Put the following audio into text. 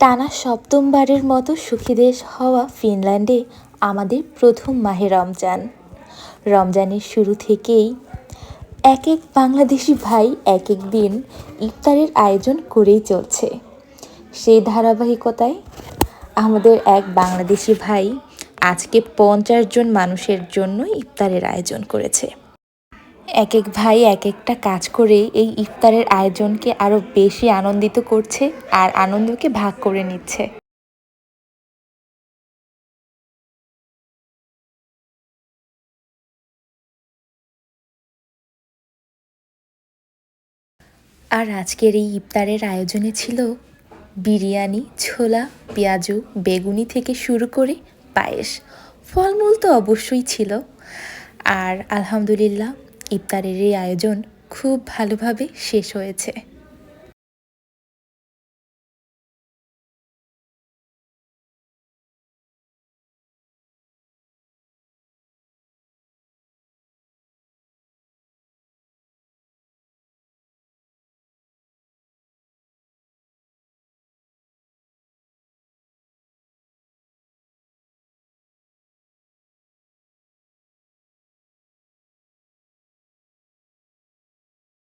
টানা সপ্তমবারের মতো সুখী দেশ হওয়া ফিনল্যান্ডে আমাদের প্রথম মাহে রমজান। রমজানের শুরু থেকেই এক এক বাংলাদেশি ভাই এক এক দিন ইফতারের আয়োজন করেই চলছে। সেই ধারাবাহিকতায় আমাদের এক বাংলাদেশি ভাই আজকে পঞ্চাশ জন মানুষের জন্য ইফতারের আয়োজন করেছে। এক এক ভাই এক একটা কাজ করে এই ইফতারের আয়োজনকে আরও বেশি আনন্দিত করছে আর আনন্দকে ভাগ করে নিচ্ছে। আর আজকের এই ইফতারের আয়োজনে ছিল বিরিয়ানি, ছোলা, পেঁয়াজু, বেগুনি থেকে শুরু করে পায়েস। ফলমূল তো অবশ্যই ছিল। আর আলহামদুলিল্লাহ ইফতারের এই আয়োজন খুব ভালোভাবে শেষ হয়েছে।